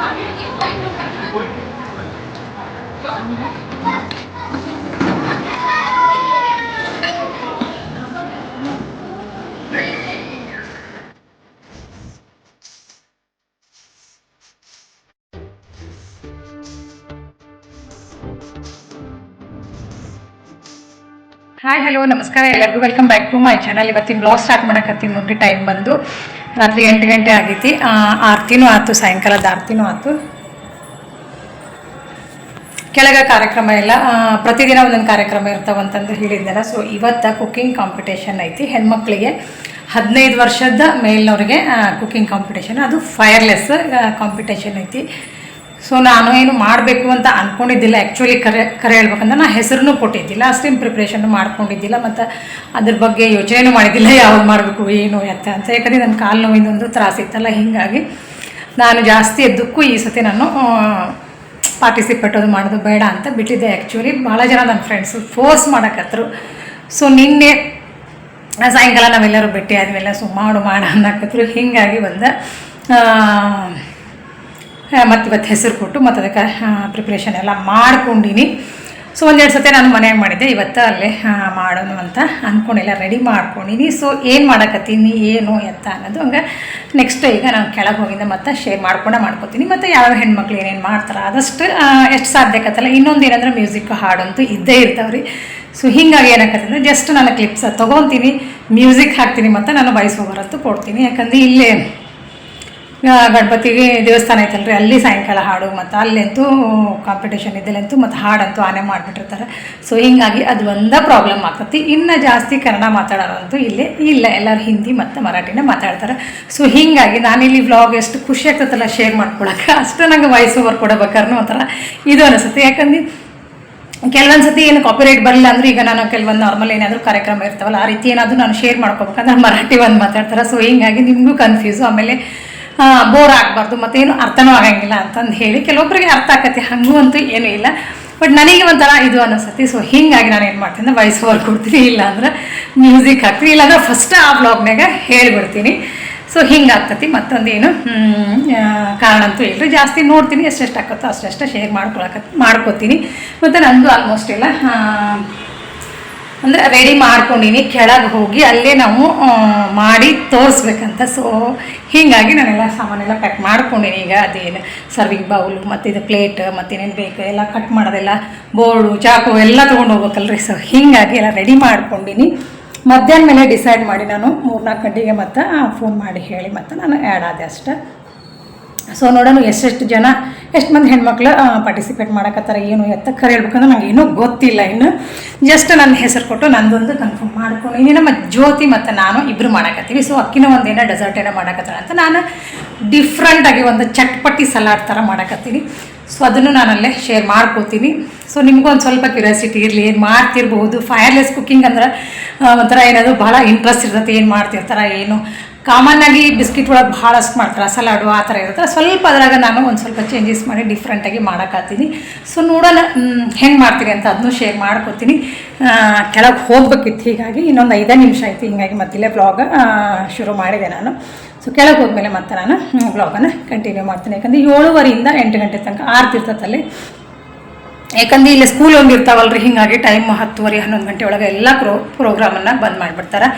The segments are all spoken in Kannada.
ಹಾಯ್ ಹಲೋ ನಮಸ್ಕಾರ. ಎಲ್ಲರಿಗೂ welcome back to my channel ಇವತ್ತಿನ ಬ್ಲಾಗ್ ಸ್ಟಾರ್ಟ್ ಮಾಡಕತ್ತೀನಿ ನೋಡಿ ಟೈಮ್ ಬಂದು. ರಾತ್ರಿ ಎಂಟು ಗಂಟೆ ಆಗೈತಿ. ಆರತಿನೂ ಆಯ್ತು ಸಾಯಂಕಾಲದ ಆರತಿನೂ ಆಯ್ತು ಕೆಳಗ ಕಾರ್ಯಕ್ರಮ ಎಲ್ಲ ಪ್ರತಿದಿನ ಒಂದೊಂದು ಕಾರ್ಯಕ್ರಮ ಇರ್ತಾವಂತಂದು ಹೇಳಿದ್ದೆಲ್ಲ. ಸೊ ಇವತ್ತು ಕುಕ್ಕಿಂಗ್ ಕಾಂಪಿಟೇಷನ್ ಐತಿ. ಹೆಣ್ಮಕ್ಳಿಗೆ ಹದಿನೈದು ವರ್ಷದ ಮೇಲಿನವ್ರಿಗೆ ಕುಕ್ಕಿಂಗ್ ಕಾಂಪಿಟೇಷನ್ ಅದು ಫೈರ್ಲೆಸ್ ಕಾಂಪಿಟೇಷನ್ ಐತಿ. ಸೊ ನಾನು ಏನು ಮಾಡಬೇಕು ಅಂತ ಅಂದ್ಕೊಂಡಿದ್ದಿಲ್ಲ ಆ್ಯಕ್ಚುಲಿ ಕರೆ ಕರೆ ಹೇಳ್ಬೇಕಂದ್ರೆ ನಾನು ಹೆಸರನ್ನು ಕೊಟ್ಟಿದ್ದಿಲ್ಲ. ಅಷ್ಟೇನು ಪ್ರಿಪ್ರೇಷನ್ ಮಾಡ್ಕೊಂಡಿದ್ದಿಲ್ಲ. ಮತ್ತು ಅದ್ರ ಬಗ್ಗೆ ಯೋಚನೆನೂ ಮಾಡಿದ್ದಿಲ್ಲ. ಯಾವಾಗ ಮಾಡಬೇಕು, ಏನು, ಎತ್ತ ಅಂತ. ಯಾಕಂದರೆ ನನ್ನ ಕಾಲು ನೋವಿಂದೊಂದು ತ್ರಾಸಿತ್ತಲ್ಲ ಹೀಗಾಗಿ ನಾನು ಜಾಸ್ತಿ ಎದ್ದಕ್ಕೂ ಈ ಸತಿ ನಾನು ಪಾರ್ಟಿಸಿಪೇಟ್ ಅದು ಮಾಡೋದು ಬೇಡ ಅಂತ ಬಿಟ್ಟಿದ್ದೆ. ಆ್ಯಕ್ಚುಲಿ ಭಾಳ ಜನ ನನ್ನ ಫ್ರೆಂಡ್ಸು ಫೋರ್ಸ್ ಮಾಡಕತ್ತರು ಸೊ ನಿನ್ನೆ ಸಾಯಂಕಾಲ ನಾವೆಲ್ಲರೂ ಭೇಟಿ ಆದ್ಮೇಲೆ ಸೊ ಮಾಡು ಮಾಡ ಅನ್ನಕತ್ರು. ಹೀಗಾಗಿ ಬಂದ ಮತ್ತು ಇವತ್ತು ಹೆಸರು ಕೊಟ್ಟು ಮತ್ತು ಅದಕ್ಕೆ ಪ್ರಿಪ್ರೇಷನ್ ಎಲ್ಲ ಮಾಡ್ಕೊಂಡಿನಿ. ಸೊ ಒಂದೆರಡು ಸತಿ ನಾನು ಮನ್ಯಾಗ ಮಾಡಿದ್ದೆ. ಇವತ್ತು ಅಲ್ಲೇ ಮಾಡೋಣ ಅಂತ ಅಂದ್ಕೊಂಡೆಲ್ಲ ರೆಡಿ ಮಾಡ್ಕೊಂಡಿನಿ. ಸೊ ಏನು ಮಾಡಕತ್ತೀನಿ, ಏನು ಎತ್ತ ಅನ್ನೋದು ಹಂಗೆ ನೆಕ್ಸ್ಟ್ ಈಗ ನಾನು ಕೆಳಗೆ ಹೋಗಿದ್ದೆ ಮತ್ತು ಶೇರ್ ಮಾಡ್ಕೊಂಡೆ ಮಾಡ್ಕೊತೀನಿ. ಮತ್ತು ಯಾವ ಹೆಣ್ಮಕ್ಳು ಏನೇನು ಮಾಡ್ತಾರೆ ಆದಷ್ಟು ಎಷ್ಟು ಸಾಧ್ಯಕತ್ತಲ್ಲ ಇನ್ನೊಂದು ಏನಂದ್ರೆ ಮ್ಯೂಸಿಕ್ ಹಾಡಂತೂ ಇದ್ದೇ ಇರ್ತಾವ್ರಿ. ಸೊ ಹಿಂಗಾಗಿ ಏನಾಗತ್ತಂದ್ರೆ ಜಸ್ಟ್ ನಾನು ಕ್ಲಿಪ್ಸ್ ತೊಗೊತೀನಿ. ಮ್ಯೂಸಿಕ್ ಹಾಕ್ತೀನಿ ಮತ್ತು ನಾನು ವಾಯ್ಸ್ ಓವರ್ ಕೊಡ್ತೀನಿ. ಯಾಕಂದ್ರೆ ಇಲ್ಲೇ ಗಣಪತಿಗೆ ದೇವಸ್ಥಾನ ಐತಲ್ರಿ, ಅಲ್ಲಿ ಸಾಯಂಕಾಲ ಹಾಡು ಮತ್ತು ಅಲ್ಲಂತೂ ಕಾಂಪಿಟೇಷನ್ ಇದ್ದಲ್ಲಂತೂ ಮತ್ತು ಹಾಡಂತೂ ಆನೆ ಮಾಡಿಬಿಟ್ಟಿರ್ತಾರೆ. ಸೊ ಹೀಗಾಗಿ ಅದು ಒಂದೇ ಪ್ರಾಬ್ಲಮ್ ಆಗ್ತತಿ. ಇನ್ನು ಜಾಸ್ತಿ ಕನ್ನಡ ಮಾತಾಡೋರಂತೂ ಇಲ್ಲೇ ಇಲ್ಲ. ಎಲ್ಲರೂ ಹಿಂದಿ ಮತ್ತು ಮರಾಠಿನೇ ಮಾತಾಡ್ತಾರೆ. ಸೊ ಹೀಗಾಗಿ ನಾನಿಲ್ಲಿ ವ್ಲಾಗ್ ಎಷ್ಟು ಖುಷಿ ಆಗ್ತದಲ್ಲ ಶೇರ್ ಮಾಡ್ಕೊಳಕ್ಕೆ ಅಷ್ಟು ನಂಗೆ ವಾಯ್ಸ್ ಓವರ್ ಕೊಡಬೇಕಾದ್ರೂ ಒಂಥರ ಇದು ಅನಿಸುತ್ತೆ. ಯಾಕಂದ್ರೆ ಕೆಲವೊಂದು ಸತಿ ಏನು ಕಾಪಿರೈಟ್ ಬರಲಿಲ್ಲ ಅಂದ್ರೆ ಈಗ ನಾನು ಕೆಲವೊಂದು ನಾರ್ಮಲ್ ಏನಾದರೂ ಕಾರ್ಯಕ್ರಮ ಇರ್ತಾವಲ್ಲ, ಆ ರೀತಿ ಏನಾದರೂ ನಾನು ಶೇರ್ ಮಾಡ್ಕೋಬೇಕಂದ್ರೆ ಮರಾಠಿ ಒಂದು ಮಾತಾಡ್ತಾರೆ. ಸೊ ಹಿಂಗಾಗಿ ನಿಮಗೂ ಕನ್ಫ್ಯೂಸು ಆಮೇಲೆ ಬೋರ್ ಆಗಬಾರ್ದು, ಮತ್ತೇನು ಅರ್ಥನೂ ಆಗಂಗಿಲ್ಲ ಅಂತಂದು ಹೇಳಿ ಕೆಲವೊಬ್ಬರಿಗೆ ಅರ್ಥ ಆಕತಿ, ಹಂಗೂ ಅಂತೂ ಏನೂ ಇಲ್ಲ. ಬಟ್ ನನಗೆ ಒಂಥರ ಇದು ಅನಿಸ್ತತಿ ಸೊ ಹೀಗಾಗಿ ನಾನು ಏನು ಮಾಡ್ತೀನಿ ವಾಯ್ಸ್ ಓವರ್ ಕೊಡ್ತೀನಿ, ಇಲ್ಲ ಅಂದ್ರೆ ಮ್ಯೂಸಿಕ್ ಹಾಕ್ತೀನಿ ಇಲ್ಲಾಂದ್ರೆ ಫಸ್ಟ್ ಆ ಬ್ಲಾಗ್ನಾಗ ಹೇಳಿಬಿಡ್ತೀನಿ. ಸೊ ಹಿಂಗಾಗ್ತತಿ, ಮತ್ತೊಂದೇನು ಕಾರಣ ಅಂತೂ ಇಲ್ಲರಿ ಜಾಸ್ತಿ ನೋಡ್ತೀನಿ, ಎಷ್ಟೆಷ್ಟು ಆಕತ್ತೋ ಅಷ್ಟೆಷ್ಟು ಶೇರ್ ಮಾಡ್ಕೊಳಕ ಮಾಡ್ಕೋತೀನಿ. ಮತ್ತು ನಂದು ಆಲ್ಮೋಸ್ಟ್ ಎಲ್ಲ ಅಂದರೆ ರೆಡಿ ಮಾಡ್ಕೊಂಡಿನಿ, ಕೆಳಗೆ ಹೋಗಿ ಅಲ್ಲೇ ನಾವು ಮಾಡಿ ತೋರಿಸ್ಬೇಕಂತ. ಸೊ ಹೀಗಾಗಿ ನಾನೆಲ್ಲ ಸಾಮಾನೆಲ್ಲ ಪ್ಯಾಕ್ ಮಾಡ್ಕೊಂಡಿನಿ ಈಗ. ಅದೇನು ಸರ್ವಿಂಗ್ ಬೌಲು ಮತ್ತು ಇದು ಪ್ಲೇಟ್ ಮತ್ತೇನೇನು ಬೇಕು, ಎಲ್ಲ ಕಟ್ ಮಾಡೋದೆಲ್ಲ ಬೋರ್ಡು ಚಾಕು ಎಲ್ಲ ತೊಗೊಂಡು ಹೋಗ್ಬೇಕಲ್ರಿ. ಸೊ ಹೀಗಾಗಿ ಎಲ್ಲ ರೆಡಿ ಮಾಡ್ಕೊಂಡಿನಿ. ಮಧ್ಯಾಹ್ನ ಮೇಲೆ ಡಿಸೈಡ್ ಮಾಡಿ ನಾನು ಮೂರ್ನಾಲ್ಕು ಗಂಟೆಗೆ ಮತ್ತು ಫೋನ್ ಮಾಡಿ ಹೇಳಿ ಮತ್ತು ನಾನು ಆ್ಯಡ್ ಆದೆ ಅಷ್ಟೇ. ಸೊ ನೋಡೋಣ ಎಷ್ಟೆಷ್ಟು ಜನ, ಎಷ್ಟು ಮಂದಿ ಹೆಣ್ಮಕ್ಳು ಪಾರ್ಟಿಸಿಪೇಟ್ ಮಾಡಕತ್ತಾರೆ, ಏನು ಎತ್ತ ಖರೆ ಹೇಳ್ಬೇಕಂದ್ರೆ ನಂಗೆ ಏನೂ ಗೊತ್ತಿಲ್ಲ ಇನ್ನು. ಜಸ್ಟ್ ನನ್ನ ಹೆಸರು ಕೊಟ್ಟು ನಂದೊಂದು ಕನ್ಫರ್ಮ್ ಮಾಡ್ಕೊಂಡು ನಮ್ಮ ಜ್ಯೋತಿ ಮತ್ತು ನಾನು ಇಬ್ಬರು ಮಾಡಕತ್ತೀವಿ. ಸೊ ಅಕ್ಕಿನ ಒಂದೇನೋ ಡೆಸರ್ಟ್ ಏನೋ ಮಾಡಕತ್ತಾರೆ ಅಂತ ನಾನು ಡಿಫ್ರೆಂಟಾಗಿ ಒಂದು ಚಟ್ಪಟ್ಟಿ ಸಲಾಡ್ ಥರ ಮಾಡಕತ್ತೀನಿ. ಸೊ ಅದನ್ನು ನಾನಲ್ಲೇ ಶೇರ್ ಮಾಡ್ಕೋತೀನಿ. ಸೊ ನಿಮಗೂ ಒಂದು ಸ್ವಲ್ಪ ಕ್ಯೂರಿಯಾಸಿಟಿ ಇರಲಿ, ಏನು ಮಾಡ್ತಿರ್ಬೋದು? ಫೈರ್ಲೆಸ್ ಕುಕ್ಕಿಂಗ್ ಅಂದ್ರೆ ಒಂಥರ ಏನಾದರೂ ಭಾಳ ಇಂಟ್ರೆಸ್ಟ್ ಇರ್ತೈತೆ, ಏನು ಮಾಡ್ತಿರ್ತಾರೆ, ಏನು? ಕಾಮನ್ ಆಗಿ ಬಿಸ್ಕಿಟ್ ಒಳಗೆ ಭಾಳಷ್ಟು ಮಾಡ್ತಾರೆ ಸಲಾಡು ಆ ಥರ ಇರುತ್ತೆ. ಸ್ವಲ್ಪ ಅದ್ರಾಗ ನಾನು ಒಂದು ಸ್ವಲ್ಪ ಚೇಂಜಸ್ ಮಾಡಿ ಡಿಫ್ರೆಂಟಾಗಿ ಮಾಡೋಕ್ಕಾಗ್ತೀನಿ ಸೊ ನೋಡೋಣ ಹೆಂಗೆ ಮಾಡ್ತೀನಿ ಅಂತ ಅದನ್ನು ಶೇರ್ ಮಾಡ್ಕೊತೀನಿ. ಕೆಳಗೆ ಹೋಗ್ಬೇಕಿತ್ತು ಹೀಗಾಗಿ ಇನ್ನೊಂದು ಐದೇ ನಿಮಿಷ ಆಯಿತು ಹೀಗಾಗಿ ಮತ್ತಿಲ್ಲೇ ಬ್ಲಾಗ್ ಶುರು ಮಾಡಿದೆ ನಾನು. ಸೊ ಕೆಳಗೆ ಹೋದ್ಮೇಲೆ ಮತ್ತೆ ನಾನು ಬ್ಲಾಗನ್ನು ಕಂಟಿನ್ಯೂ ಮಾಡ್ತೀನಿ. ಯಾಕಂದರೆ ಏಳುವರೆಯಿಂದ ಎಂಟು ಗಂಟೆ ತನಕ ಆರ್ತಿರ್ತದಲ್ಲಿ ಯಾಕಂದ್ರೆ ಇಲ್ಲಿ ಸ್ಕೂಲ್ ಒಂದಿರ್ತಾವಲ್ರಿ ಹೀಗಾಗಿ ಟೈಮ್ ಹತ್ತುವರೆ ಹನ್ನೊಂದು ಗಂಟೆ ಒಳಗೆ ಎಲ್ಲ ಪ್ರೋ ಪ್ರೋಗ್ರಾಮನ್ನು ಬಂದ್ ಮಾಡಿಬಿಡ್ತಾರೆ.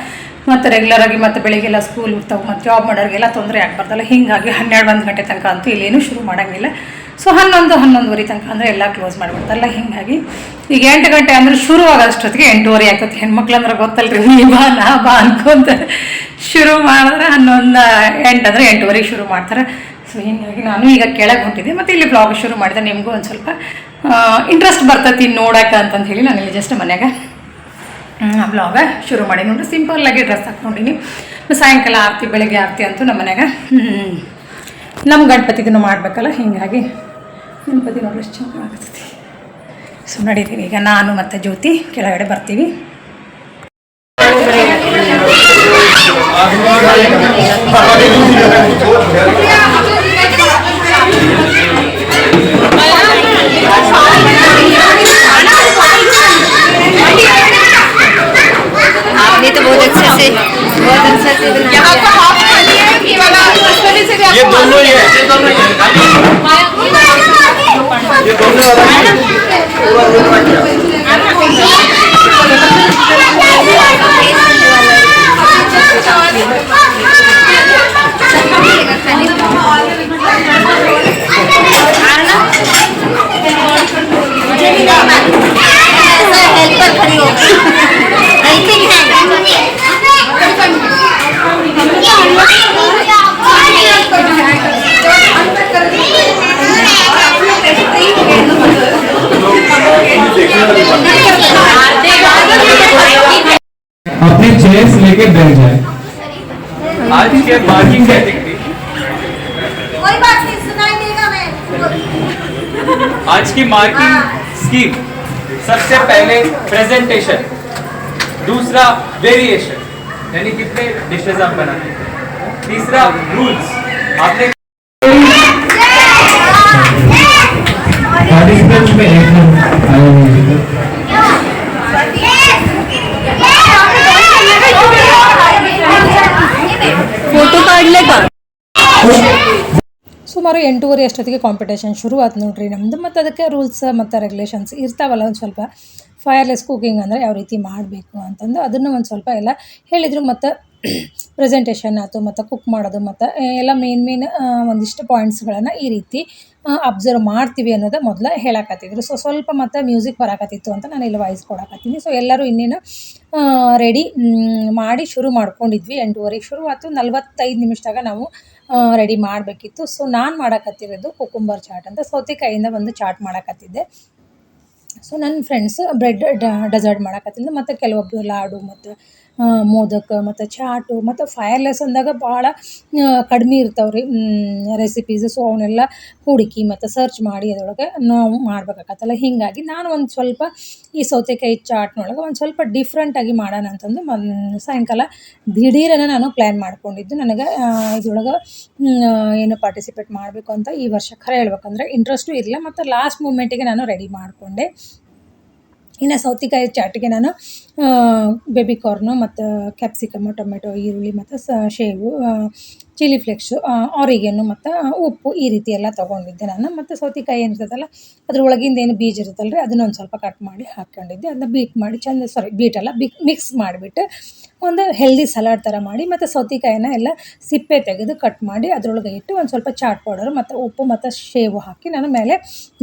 ಮತ್ತು ರೆಗ್ಯುಲರ್ ಆಗಿ ಮತ್ತು ಬೆಳಿಗ್ಗೆಲ್ಲ ಸ್ಕೂಲ್ ಇರ್ತಾವೆ, ಮತ್ತು ಜಾಬ್ ಮಾಡೋರಿಗೆಲ್ಲ ತೊಂದರೆ ಆಗ್ಬಾರ್ದಲ್ಲ. ಹಿಂಗಾಗಿ ಹನ್ನೆರಡು ಒಂದು ಗಂಟೆ ತನಕ ಅಂತೂ ಇಲ್ಲೇನು ಶುರು ಮಾಡೋಂಗಿಲ್ಲ. ಸೊ ಹನ್ನೊಂದು, ಹನ್ನೊಂದುವರೆ ತನಕ ಅಂದರೆ ಎಲ್ಲ ಕ್ಲೋಸ್ ಮಾಡಿಬಿಡ್ತಾರಲ್ಲ. ಹಿಂಗಾಗಿ ಈಗ ಎಂಟು ಗಂಟೆ ಅಂದ್ರೆ ಶುರು ಆಗೋಷ್ಟೊತ್ತಿಗೆ ಎಂಟೂವರೆ ಆಗ್ತದೆ. ಹೆಣ್ಮಕ್ಳು ಅಂದ್ರೆ ಗೊತ್ತಲ್ರಿ, ನೀ ಬಾ, ನಾ ಬಾ ಅನ್ಕೊಂತ ಶುರು ಮಾಡಿದ್ರೆ ಹನ್ನೊಂದು, ಎಂಟು ಅಂದರೆ ಎಂಟೂವರೆಗೆ ಶುರು ಮಾಡ್ತಾರೆ. ಸೊ ಹೀಗಾಗಿ ನಾನು ಈಗ ಕೆಳಗೆ ಹೊಂಟಿದ್ದೆ. ಮತ್ತು ಇಲ್ಲಿ ಬ್ಲಾಗ್ ಶುರು ಮಾಡಿದೆ. ನಿಮಗೂ ಒಂದು ಸ್ವಲ್ಪ ಇಂಟ್ರೆಸ್ಟ್ ಬರ್ತೈತಿ ನೋಡಕ್ಕೆ ಅಂತಂದು ಹೇಳಿ ನಾನು ಇಲ್ಲಿ ಜಸ್ಟ್ ಮನ್ಯಾಗ ಬ್ಲಾಗ ಶುರು ಮಾಡಿ ನೋಡ್ರಿ ಸಿಂಪಲ್ಲಾಗಿ ಡ್ರೆಸ್ ಹಾಕ್ಕೊಂಡಿನಿ. ಸಾಯಂಕಾಲ ಆರತಿ, ಬೆಳಗ್ಗೆ ಆರತಿ ಅಂತೂ ನಮ್ಮ ಮನೆಯಾಗ. ನಮ್ಮ ಗಣಪತಿಗೂ ಮಾಡಬೇಕಲ್ಲ, ಹೀಗಾಗಿ ಗಣಪತಿ ನೋಡ್ರಿ ಎಷ್ಟು ಚೆನ್ನಾಗಿ ಆಗ್ತೈತಿ. ಸೊ, ನಡೀತೀನಿ. ಈಗ ನಾನು ಮತ್ತು ಜ್ಯೋತಿ ಕೆಳಗಡೆ ಬರ್ತೀವಿ. भी तो बहुत अच्छे से बहुत अच्छे से यहाँ ये हाफ़ खाली है वाला से ये दोनों ही है। ये दोनों लेके बैठ जाए आज के पार्किंग क्या दिखती कोई बात नहीं सुनाई देगा मैं। आज की मार्किंग स्कीम सबसे पहले प्रेजेंटेशन दूसरा वेरिएशन यानी कितने डिशेज आप बनाते हैं? तीसरा रूल्स आपने ಸುಮಾರು ಎಂಟೂವರೆ ಅಷ್ಟೊತ್ತಿಗೆ ಕಾಂಪಿಟೇಷನ್ ಶುರು ಆಯ್ತು ನೋಡ್ರಿ. ನಮ್ಮದು ಮತ್ತು ಅದಕ್ಕೆ ರೂಲ್ಸ್ ಮತ್ತು ರೆಗ್ಯುಲೇಷನ್ಸ್ ಇರ್ತಾವಲ್ಲ ಒಂದು ಸ್ವಲ್ಪ ಫೈರ್ಲೆಸ್ ಕುಕಿಂಗ್ ಅಂದರೆ ಯಾವ ರೀತಿ ಮಾಡಬೇಕು ಅಂತಂದು ಅದನ್ನು ಒಂದು ಸ್ವಲ್ಪ ಎಲ್ಲ ಹೇಳಿದರು. ಮತ್ತು ಪ್ರೆಸೆಂಟೇಷನ್ ಆಯಿತು, ಮತ್ತು ಕುಕ್ ಮಾಡೋದು, ಮತ್ತು ಎಲ್ಲ ಮೇನ್ ಮೇನ್ ಒಂದಿಷ್ಟು ಪಾಯಿಂಟ್ಸ್ಗಳನ್ನು ಈ ರೀತಿ ಅಬ್ಸರ್ವ್ ಮಾಡ್ತೀವಿ ಅನ್ನೋದು ಮೊದಲ ಹೇಳಕತ್ತಿದ್ರು. ಸೊ ಸ್ವಲ್ಪ ಮತ್ತು ಮ್ಯೂಸಿಕ್ ಬರಾಕತ್ತಿತ್ತು ಅಂತ ನಾನು ಇಲ್ಲಿ ವಾಯ್ಸ್ ಕೊಡಕತ್ತೀನಿ. ಸೊ ಎಲ್ಲರೂ ಇನ್ನೇನು ರೆಡಿ ಮಾಡಿ ಶುರು ಮಾಡ್ಕೊಂಡಿದ್ವಿ. ಎಂಟೂವರೆಗೆ ಶುರು ಆಯ್ತು ನಲ್ವತ್ತೈದು ನಿಮಿಷದಾಗ ನಾವು ರೆಡಿ ಮಾಡಬೇಕಿತ್ತು. ಸೊ ನಾನು ಮಾಡಕತ್ತಿರೋದು ಕುಕುಂಬರ್ ಚಾಟ್ ಅಂತ. ಸೌತೆಕಾಯಿಂದ ಒಂದು ಚಾಟ್ ಮಾಡಕತ್ತಿದ್ದೆ. ಸೊ ನನ್ನ ಫ್ರೆಂಡ್ಸ್ ಬ್ರೆಡ್ ಡೆಸರ್ಟ್ ಮಾಡಕತ್ತಿದ್ದೆ. ಮತ್ತು ಕೆಲವೊಬ್ಬರು ಲಾಡು ಮತ್ತು ಮೋದಕ, ಮತ್ತು ಚಾಟು, ಮತ್ತು ಫೈರ್ಲೆಸ್ ಅಂದಾಗ ಭಾಳ ಕಡಿಮೆ ಇರ್ತಾವೆ ರೀ ರೆಸಿಪೀಸ್ ಸೊ ಅವನ್ನೆಲ್ಲ ಹುಡುಕಿ ಮತ್ತು ಸರ್ಚ್ ಮಾಡಿ ಅದರೊಳಗೆ ನಾವು ಮಾಡ್ಬೇಕಾಗತ್ತಲ್ಲ. ಹೀಗಾಗಿ ನಾನು ಒಂದು ಸ್ವಲ್ಪ ಈ ಸೌತೆಕಾಯಿ ಚಾಟ್ನೊಳಗೆ ಒಂದು ಸ್ವಲ್ಪ ಡಿಫ್ರೆಂಟಾಗಿ ಮಾಡೋಣ ಅಂತಂದು ಮನ್, ಸಾಯಂಕಾಲ ದಿಢೀರನ ನಾನು ಪ್ಲ್ಯಾನ್ ಮಾಡ್ಕೊಂಡಿದ್ದು. ನನಗೆ ಇದ್ರೊಳಗೆ ಏನು ಪಾರ್ಟಿಸಿಪೇಟ್ ಮಾಡಬೇಕು ಅಂತ ಈ ವರ್ಷ ಖರೆ ಹೇಳ್ಬೇಕಂದ್ರೆ ಇಂಟ್ರೆಸ್ಟು ಇರಲಿಲ್ಲ. ಮತ್ತು ಲಾಸ್ಟ್ ಮೂಮೆಂಟಿಗೆ ನಾನು ರೆಡಿ ಮಾಡಿಕೊಂಡೆ. ಇನ್ನು ಸೌತೆಕಾಯಿ ಚಾಟಿಗೆ ನಾನು ಬೇಬಿ ಕಾರ್ನು ಮತ್ತು ಕ್ಯಾಪ್ಸಿಕಮ್ ಟೊಮೆಟೊ ಈರುಳ್ಳಿ, ಮತ್ತು ಸ ಶೇವು ಚಿಲ್ಲಿ ಫ್ಲೆಕ್ಸು ಆರಿಗೇನು ಮತ್ತು ಉಪ್ಪು ಈ ರೀತಿ ಎಲ್ಲ ತೊಗೊಂಡಿದ್ದೆ ನಾನು. ಮತ್ತು ಸೌತೆಕಾಯಿ ಏನಿರ್ತದಲ್ಲ ಅದ್ರ ಒಳಗಿಂದ ಏನು ಬೀಜ ಇರುತ್ತಲ್ಲ ರೀ ಅದನ್ನ ಒಂದು ಸ್ವಲ್ಪ ಕಟ್ ಮಾಡಿ ಹಾಕ್ಕೊಂಡಿದ್ದೆ. ಅದನ್ನ ಬೀಟ್ ಮಾಡಿ ಚಂದ ಸಾರಿ ಬೀಟಲ್ಲ ಬಿಕ್ ಮಿಕ್ಸ್ ಮಾಡಿಬಿಟ್ಟು ಒಂದು ಹೆಲ್ದಿ ಸಲಾಡ್ ಥರ ಮಾಡಿ, ಮತ್ತು ಸೌತೆಕಾಯಿನ ಎಲ್ಲ ಸಿಪ್ಪೆ ತೆಗೆದು ಕಟ್ ಮಾಡಿ ಅದರೊಳಗೆ ಇಟ್ಟು ಒಂದು ಸ್ವಲ್ಪ ಚಾಟ್ ಪೌಡರ್ ಮತ್ತು ಉಪ್ಪು, ಮತ್ತು ಶೇವು ಹಾಕಿ ನಾನು ಮೇಲೆ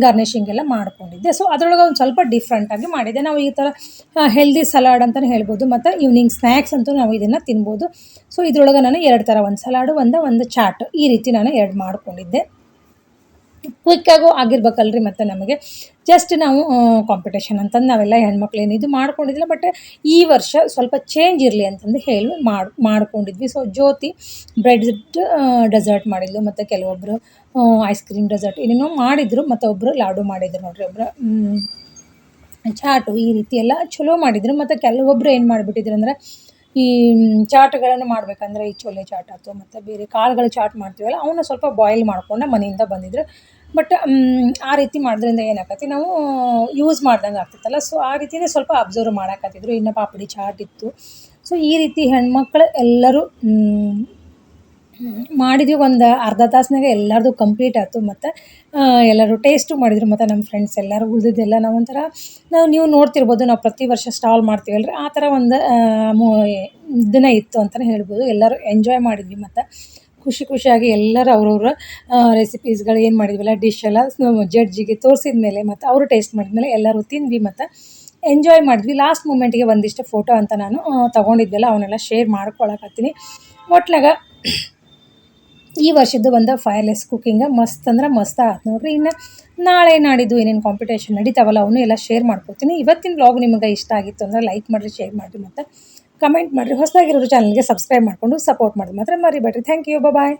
ಗಾರ್ನಿಶಿಂಗ್ ಎಲ್ಲ ಮಾಡ್ಕೊಂಡಿದ್ದೆ. ಸೊ ಅದರೊಳಗೆ ಒಂದು ಸ್ವಲ್ಪ ಡಿಫ್ರೆಂಟಾಗಿ ಮಾಡಿದ್ದೆ. ನಾವು ಈ ಥರ ಹೆಲ್ದಿ ಸಲಾಡ್ ಅಂತಲೇ ಹೇಳ್ಬೋದು, ಮತ್ತು ಈವ್ನಿಂಗ್ ಸ್ನ್ಯಾಕ್ಸ್ ಅಂತೂ ನಾವು ಇದನ್ನು ತಿನ್ಬೋದು. ಸೊ ಇದ್ರೊಳಗೆ ನಾನು ಎರಡು ಥರ ಒಂದು ಸಲಾಡು, ಒಂದು ಒಂದು ಚಾಟ್ ಈ ರೀತಿ ನಾನು ಎರಡು ಮಾಡ್ಕೊಂಡಿದ್ದೆ. ಕ್ವಿಕ್ಕಾಗೂ ಆಗಿರ್ಬೇಕಲ್ರಿ ಮತ್ತು ನಮಗೆ. ಜಸ್ಟ್ ನಾವು ಕಾಂಪಿಟೇಷನ್ ಅಂತಂದು ನಾವೆಲ್ಲ ಹೆಣ್ಮಕ್ಳು ಏನು ಇದು ಮಾಡ್ಕೊಂಡಿದ್ದಿಲ್ಲ ಬಟ್ ಈ ವರ್ಷ ಸ್ವಲ್ಪ ಚೇಂಜ್ ಇರಲಿ ಅಂತಂದು ಹೇಳಿ ಮಾಡಿ, ಮಾಡ್ಕೊಂಡಿದ್ವಿ. ಸೊ ಜ್ಯೋತಿ ಬ್ರೆಡ್ ಡೆಸರ್ಟ್ ಮಾಡಿದ್ಲು, ಮತ್ತು ಕೆಲವೊಬ್ಬರು ಐಸ್ ಕ್ರೀಮ್ ಡೆಸರ್ಟ್ ಏನೇನೋ ಮಾಡಿದರು ಮತ್ತು ಒಬ್ಬರು ಲಾಡು ಮಾಡಿದ್ರು ನೋಡಿರಿ ಒಬ್ಬರು ಚಾಟು ಈ ರೀತಿ ಎಲ್ಲ ಚಲೋ ಮಾಡಿದ್ರು. ಮತ್ತು ಕೆಲವೊಬ್ಬರು ಏನು ಮಾಡಿಬಿಟ್ಟಿದ್ರು ಅಂದ್ರೆ ಈ ಚಾಟ್ಗಳನ್ನು ಮಾಡಬೇಕಂದ್ರೆ ಈ ಚೋಲೆ ಚಾಟ್ ಆಯ್ತು ಮತ್ತು ಬೇರೆ ಕಾಳುಗಳು ಚಾಟ್ ಮಾಡ್ತೀವಲ್ಲ, ಅವನ್ನ ಸ್ವಲ್ಪ ಬಾಯ್ಲ್ ಮಾಡ್ಕೊಂಡು ಮನೆಯಿಂದ ಬಂದಿದ್ರು. ಬಟ್ ಆ ರೀತಿ ಮಾಡೋದ್ರಿಂದ ಏನಾಕತಿ, ನಾವು ಯೂಸ್ ಮಾಡ್ದಂಗೆ ಆಗ್ತಿತ್ತಲ್ಲ. ಸೊ ಆ ರೀತಿಯೇ ಸ್ವಲ್ಪ ಅಬ್ಸರ್ವ್ ಮಾಡಾಕತ್ತಿದ್ರು. ಇನ್ನು ಪಾಪಡಿ ಚಾಟ್ ಇತ್ತು. ಸೊ ಈ ರೀತಿ ಹೆಣ್ಮಕ್ಳು ಎಲ್ಲರೂ ಮಾಡಿದ್ವಿ ಒಂದು ಅರ್ಧ ತಾಸಿನಾಗ ಎಲ್ಲರದು ಕಂಪ್ಲೀಟ್ ಆಯ್ತು ಮತ್ತು ಎಲ್ಲರೂ ಟೇಸ್ಟು ಮಾಡಿದ್ರು ಮತ್ತು ನಮ್ಮ ಫ್ರೆಂಡ್ಸ್ ಎಲ್ಲರೂ ಉಳಿದಿದ್ದೆಲ್ಲ ನಾವು ಒಂಥರ, ನಾವು ನೀವು ನೋಡ್ತಿರ್ಬೋದು, ನಾವು ಪ್ರತಿ ವರ್ಷ ಸ್ಟಾಲ್ ಮಾಡ್ತೀವಲ್ರಿ, ಆ ಥರ ಒಂದು ದಿನ ಇತ್ತು ಅಂತಲೇ ಹೇಳ್ಬೋದು. ಎಲ್ಲರೂ ಎಂಜಾಯ್ ಮಾಡಿದ್ವಿ ಮತ್ತು. ಖುಷಿ ಖುಷಿಯಾಗಿ ಎಲ್ಲರೂ ಅವ್ರವ್ರ ರೆಸಿಪೀಸ್ಗಳು ಏನು ಮಾಡಿದ್ವಲ್ಲ ಡಿಶ್ ಎಲ್ಲ ಜಡ್ಜಿಗೆ ತೋರಿಸಿದ ಮೇಲೆ ಮತ್ತು ಅವರು ಟೇಸ್ಟ್ ಮಾಡಿದ್ಮೇಲೆ ಎಲ್ಲರೂ ತಿಂದ್ವಿ ಮತ್ತು. ಎಂಜಾಯ್ ಮಾಡಿದ್ವಿ. ಲಾಸ್ಟ್ ಮೂಮೆಂಟಿಗೆ ಒಂದಿಷ್ಟು ಫೋಟೋ ಅಂತ ನಾನು ತೊಗೊಂಡಿದ್ವಲ್ಲ, ಅವನ್ನೆಲ್ಲ ಶೇರ್ ಮಾಡ್ಕೊಳಕತ್ತೀನಿ ಒಟ್ಲಾಗ ಈ ವರ್ಷದ್ದು ಒಂದು ಫೈರ್ಲೆಸ್ ಕುಕ್ಕಿಂಗ ಮಸ್ತ್ ಅಂದ್ರೆ ಮಸ್ತ್ ಆಯ್ತು ನೋಡ್ರಿ. ಇನ್ನು ನಾಳೆ ನಾಡಿದ್ದು ಏನೇನು ಕಾಂಪಿಟೇಷನ್ ನಡೀತಾವಲ್ಲ ಅವನು ಎಲ್ಲ ಶೇರ್ ಮಾಡ್ಕೊತೀನಿ. ಇವತ್ತಿನ ಬ್ಲಾಗ್ ನಿಮಗೆ ಇಷ್ಟ ಆಗಿತ್ತು ಅಂದರೆ ಲೈಕ್ ಮಾಡಿರಿ ಶೇರ್ ಮಾಡಿರಿ ಮತ್ತು ಕಮೆಂಟ್ ಮಾಡಿರಿ. ಹೊಸದಾಗಿರೋರು ಚಾನಲ್ಗೆ ಸಬ್ಸ್ಕ್ರೈಬ್ ಮಾಡಿಕೊಂಡು ಸಪೋರ್ಟ್ ಮಾಡಿ ಮಾತ್ರ ಮರಿಬೇಡ್ರಿ. Thank you bye